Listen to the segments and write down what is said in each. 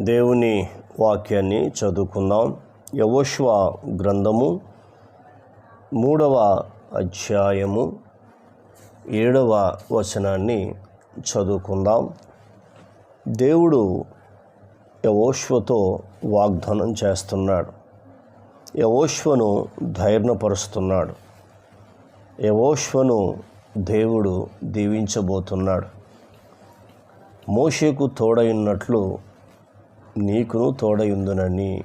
దేవుని వాక్యాన్ని చదువుకుందాం. యవోష్వ గ్రంథము మూడవ అధ్యాయము ఏడవ వచనాన్ని చదువుకుందాం. దేవుడు యవోష్వతో వాగ్దానం చేస్తున్నాడు. యవోష్వను ధైర్యపరుస్తున్నాడు. యవోష్వను దేవుడు దీవించబోతున్నాడు. మోషేకు తోడైనట్లు నీకును తోడయుందునని.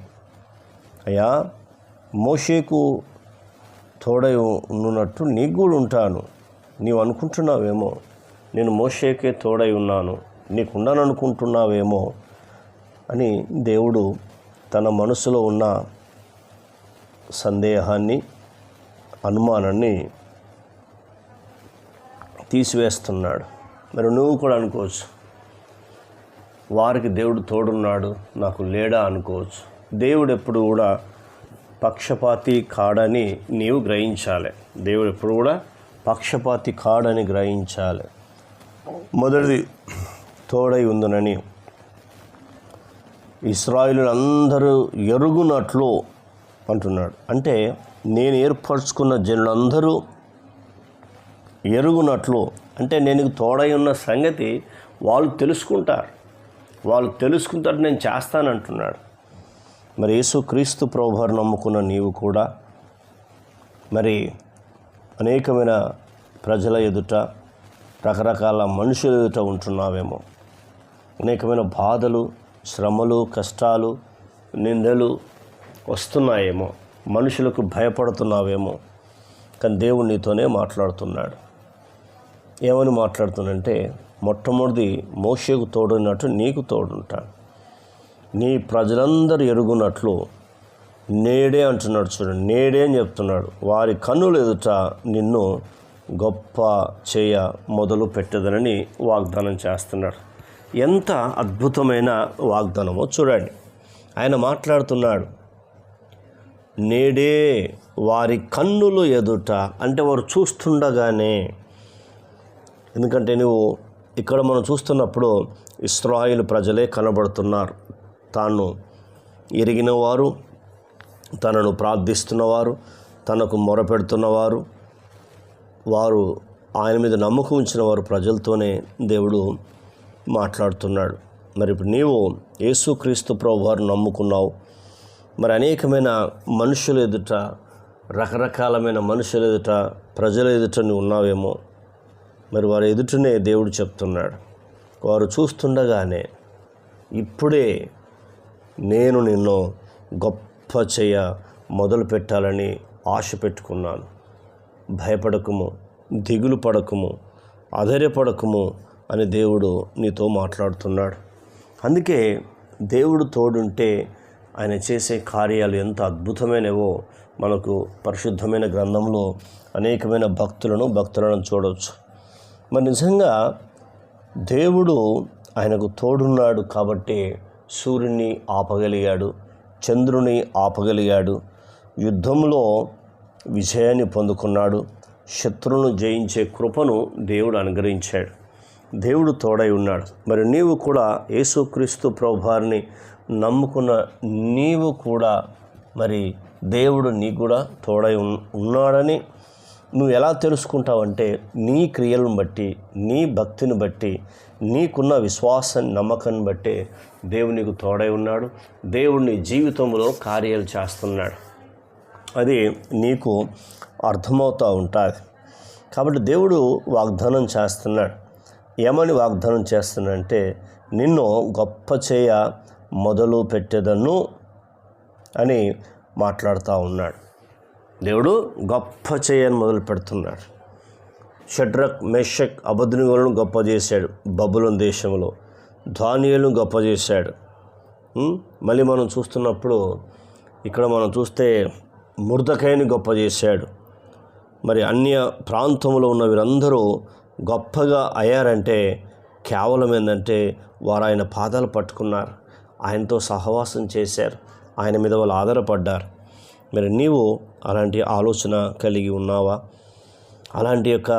అయ్యా మోషేకు తోడై ఉన్నట్టు నీకు కూడా ఉంటాను. నీవు అనుకుంటున్నావేమో నేను మోషేకే తోడై ఉన్నాను నీకుండాననుకుంటున్నావేమో? అని దేవుడు తన మనసులో ఉన్న సందేహాన్ని అనుమానాన్ని తీసివేస్తున్నాడు. మరి నువ్వు కూడా అనుకోవచ్చు. వారికి దేవుడు తోడున్నాడు నాకు లేడా అనుకోవచ్చు. దేవుడు ఎప్పుడు కూడా పక్షపాతి కాడని నీవు గ్రహించాలి. దేవుడు ఎప్పుడు కూడా పక్షపాతి కాడని గ్రహించాలి. మొదటిది తోడై ఉందనని ఇస్రాయిలందరూ ఎరుగునట్లు అంటున్నాడు. అంటే నేను ఏర్పరచుకున్న జనులందరూ ఎరుగునట్లు. అంటే నేను తోడై ఉన్న సంగతి వాళ్ళు తెలుసుకుంటారు. వాళ్ళు తెలుసుకుంటారు నేను చేస్తానంటున్నాడు. మరి యేసు క్రీస్తు ప్రభువారు నమ్ముకున్న నీవు కూడా మరి అనేకమైన ప్రజల ఎదుట రకరకాల మనుషుల ఎదుట ఉంటున్నావేమో. అనేకమైన బాధలు శ్రమలు కష్టాలు నిందలు వస్తున్నాయేమో. మనుషులకు భయపడుతున్నావేమో. కానీ దేవుడు నీతోనే మాట్లాడుతున్నాడు. ఏమని మాట్లాడుతున్నంటే మొట్టమొదటి మోషకు తోడున్నట్టు నీకు తోడుంటాడు. నీ ప్రజలందరూ ఎరుగునట్లు నేడే అంటున్నాడు చూడండి నేడే అని చెప్తున్నాడు. వారి కన్నులు ఎదుట నిన్ను గొప్ప చేయ మొదలు పెట్టదనని వాగ్దానం చేస్తున్నాడు. ఎంత అద్భుతమైన వాగ్దానమో చూడండి. ఆయన మాట్లాడుతున్నాడు నేడే వారి కన్నులు ఎదుట అంటే వారు చూస్తుండగానే ఎందుకంటే నువ్వు ఇక్కడ మనం చూస్తున్నప్పుడు ఇస్రాయిల్ ప్రజలే కనబడుతున్నారు. తాను ఎరిగినవారు తనను ప్రార్థిస్తున్నవారు తనకు మొరపెడుతున్నవారు వారు ఆయన మీద నమ్మకం ఉంచిన వారు ప్రజలతోనే దేవుడు మాట్లాడుతున్నాడు. మరి ఇప్పుడు నీవు యేసుక్రీస్తు ప్రభు వారు నమ్ముకున్నావు. మరి అనేకమైన మనుషుల ఎదుట రకరకాలమైన మనుషుల ఎదుట ప్రజల ఎదుట నువ్వు ఉన్నావేమో. మరి వారి ఎదుటనే దేవుడు చెప్తున్నాడు. వారు చూస్తుండగానే ఇప్పుడే నేను నిన్ను గొప్ప చేయ మొదలు పెట్టాలని ఆశ పెట్టుకున్నాను. భయపడకము దిగులు పడకము అధైర్యపడకము అని దేవుడు నీతో మాట్లాడుతున్నాడు. అందుకే దేవుడు తోడుంటే ఆయన చేసే కార్యాలు ఎంత అద్భుతమైనవో మనకు పరిశుద్ధమైన గ్రంథంలో అనేకమైన భక్తులను భక్తులను చూడవచ్చు మరి నిజంగా దేవుడు ఆయనకు తోడున్నాడు కాబట్టి సూర్యుని ఆపగలిగాడు చంద్రుని ఆపగలిగాడు యుద్ధంలో విజయాన్ని పొందుకున్నాడు శత్రువును జయించే కృపను దేవుడు అనుగ్రహించాడు. దేవుడు తోడై ఉన్నాడు. మరి నీవు కూడా యేసుక్రీస్తు ప్రభువారిని నమ్ముకున్న నీవు కూడా మరి దేవుడు నీకు కూడా తోడై ఉన్- ఉన్నాడని నువ్వు ఎలా తెలుసుకుంటావంటే నీ క్రియలను బట్టి నీ భక్తిని బట్టి నీకున్న విశ్వాసం నమ్మకాన్ని బట్టే దేవుడు నీకు తోడై ఉన్నాడు. దేవుడు నీ జీవితంలో కార్యాలు చేస్తున్నాడు. అది నీకు అర్థమవుతూ ఉంటుంది. కాబట్టి దేవుడు వాగ్దానం చేస్తున్నాడు. ఏమని వాగ్దానం చేస్తున్నాడంటే నిన్ను గొప్ప చేయ మొదలు పెట్టేదను అని మాట్లాడుతూ ఉన్నాడు. దేవుడు గొప్ప చేయని మొదలు పెడుతున్నాడు. షడ్రక్ మెషక్ అబద్ధునిగులను గొప్ప చేశాడు. బబులం దేశంలో ధాన్యాలను గొప్ప చేశాడు. మళ్ళీ మనం చూస్తున్నప్పుడు ఇక్కడ మనం చూస్తే ముర్దకాయని గొప్ప చేశాడు. మరి అన్య ప్రాంతంలో ఉన్న వీరందరూ గొప్పగా అయ్యారంటే కేవలం ఏంటంటే వారు ఆయన పాదాలు పట్టుకున్నారు. ఆయనతో సహవాసం చేశారు. ఆయన మీద వాళ్ళు ఆధారపడ్డారు. మరి నీవు అలాంటి ఆలోచన కలిగి ఉన్నావా? అలాంటి యొక్క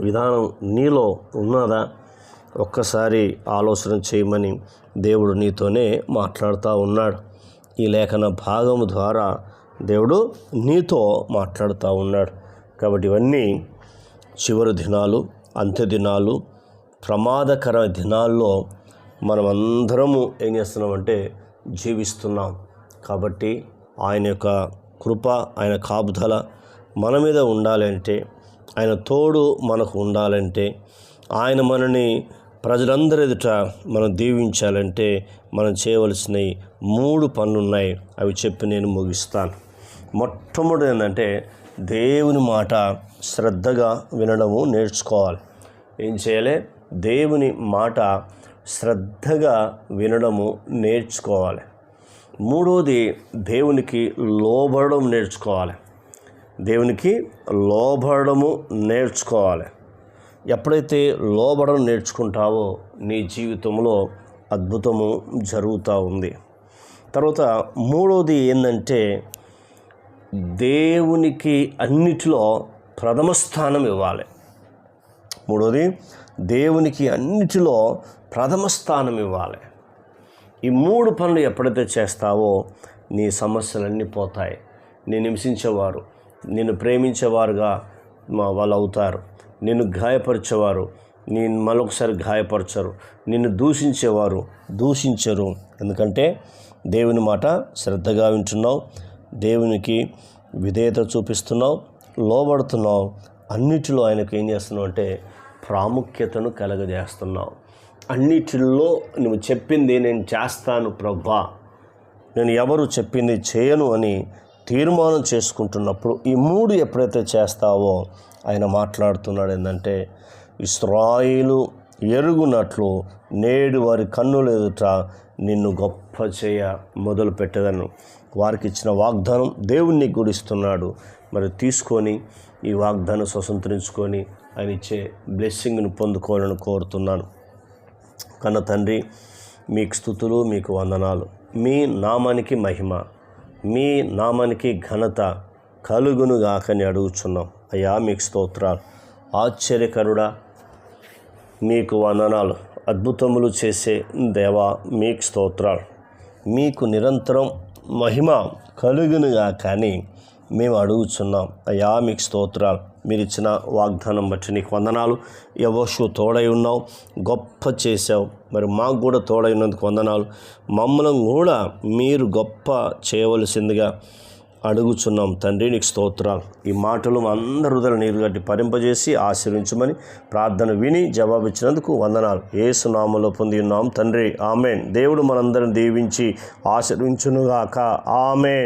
విధానం నీలో ఉన్నదా? ఒక్కసారి ఆలోచన చేయమని దేవుడు నీతోనే మాట్లాడుతూ ఉన్నాడు. ఈ లేఖన భాగము ద్వారా దేవుడు నీతో మాట్లాడుతూ ఉన్నాడు. కాబట్టి ఇవన్నీ చివరి దినాలు అంత్య దినాలు ప్రమాదకర దినాల్లో మనమందరము ఏం చేస్తున్నామంటే జీవిస్తున్నాం. కాబట్టి ఆయన యొక్క కృప ఆయన కాపుదల మన మీద ఉండాలంటే ఆయన తోడు మనకు ఉండాలంటే ఆయన మనని ప్రజలందరి ఎదుట మనం దీవించాలంటే మనం చేయవలసినవి మూడు పనులు ఉన్నాయి అవి చెప్పి నేను ముగిస్తాను. మొట్టమొదటి ఏంటంటే దేవుని మాట శ్రద్ధగా వినడము నేర్చుకోవాలి. ఏం చేయాలి? దేవుని మాట శ్రద్ధగా వినడము నేర్చుకోవాలి. మూడోది దేవునికి లోబడడం నేర్చుకోవాలి. దేవునికి లోబడము నేర్చుకోవాలి. ఎప్పుడైతే లోబడడం నేర్చుకుంటావో నీ జీవితంలో అద్భుతము జరుగుతూ ఉంది. తర్వాత మూడోది ఏంటంటే దేవునికి అన్నిటిలో ప్రథమ స్థానం ఇవ్వాలి. మూడోది దేవునికి అన్నిటిలో ప్రథమ స్థానం ఇవ్వాలి. ఈ మూడు పనులు ఎప్పుడైతే చేస్తావో నీ సమస్యలన్నీ పోతాయి. నేను హింసించేవారు నిన్ను ప్రేమించేవారుగా మా వాళ్ళు అవుతారు. నిన్ను గాయపరిచేవారు నేను మరొకసారి గాయపరచరు. నిన్ను దూషించేవారు దూషించరు. ఎందుకంటే దేవుని మాట శ్రద్ధగా వింటున్నావు దేవునికి విధేయత చూపిస్తున్నావు లోబడుతున్నావు. అన్నిటిలో ఆయనకు ఏం చేస్తున్నావు అంటే ప్రాముఖ్యతను కలగజేస్తున్నావు. అన్నిటిలో నువ్వు చెప్పింది నేను చేస్తాను ప్రభా. నేను ఎవరు చెప్పింది చేయను అని తీర్మానం చేసుకుంటున్నప్పుడు ఈ మూడు ఎప్పుడైతే చేస్తావో ఆయన మాట్లాడుతున్నాడు ఏంటంటే ఇస్రాయిలు ఎరుగునట్లు నేడు వారి కన్నులు ఎదుట నిన్ను గొప్ప చేయ మొదలు పెట్టదను వారికి ఇచ్చిన వాగ్దానం దేవుణ్ణి గుడిస్తున్నాడు. మరి తీసుకొని ఈ వాగ్దానం స్వతంత్రించుకొని ఆయన ఇచ్చే బ్లెస్సింగ్ను పొందుకోవాలని కోరుతున్నాను. కన్న తండ్రి మీకు స్థుతులు మీకు వందనాలు. మీ నామానికి మహిమ మీ నామానికి ఘనత కలుగును గాకని అడుగుచున్నాం. అయ్యా మీకు స్తోత్రాలు. ఆశ్చర్యకరుడా మీకు వందనాలు. అద్భుతములు చేసే దేవా మీకు స్తోత్రాలు. మీకు నిరంతరం మహిమ కలుగునుగా కానీ మేము అడుగుచున్నాం. అయ్యా మీకు స్తోత్రాలు. మీరు ఇచ్చిన వాగ్దానం బట్టి నీకు వందనాలు. యవోషు తోడై ఉన్నావు. గొప్ప చేసావు మరి మాకు కూడా తోడై ఉన్నందుకు వందనాలు. మమ్మల్ని కూడా మీరు గొప్ప చేయవలసిందిగా అడుగుచున్నాం. తండ్రి నీకు స్తోత్రాలు. ఈ మాటలు అందరు అందరి హృదయ నీరు గట్టి పరింపజేసి ఆశీర్వించమని ప్రార్థన విని జవాబిచ్చినందుకు వందనాలు. ఏసునామలో పొంది ఉన్నాం. తండ్రి ఆమెన్. దేవుడు మనందరం దీవించి ఆశీర్వించునుగాక. ఆమెన్.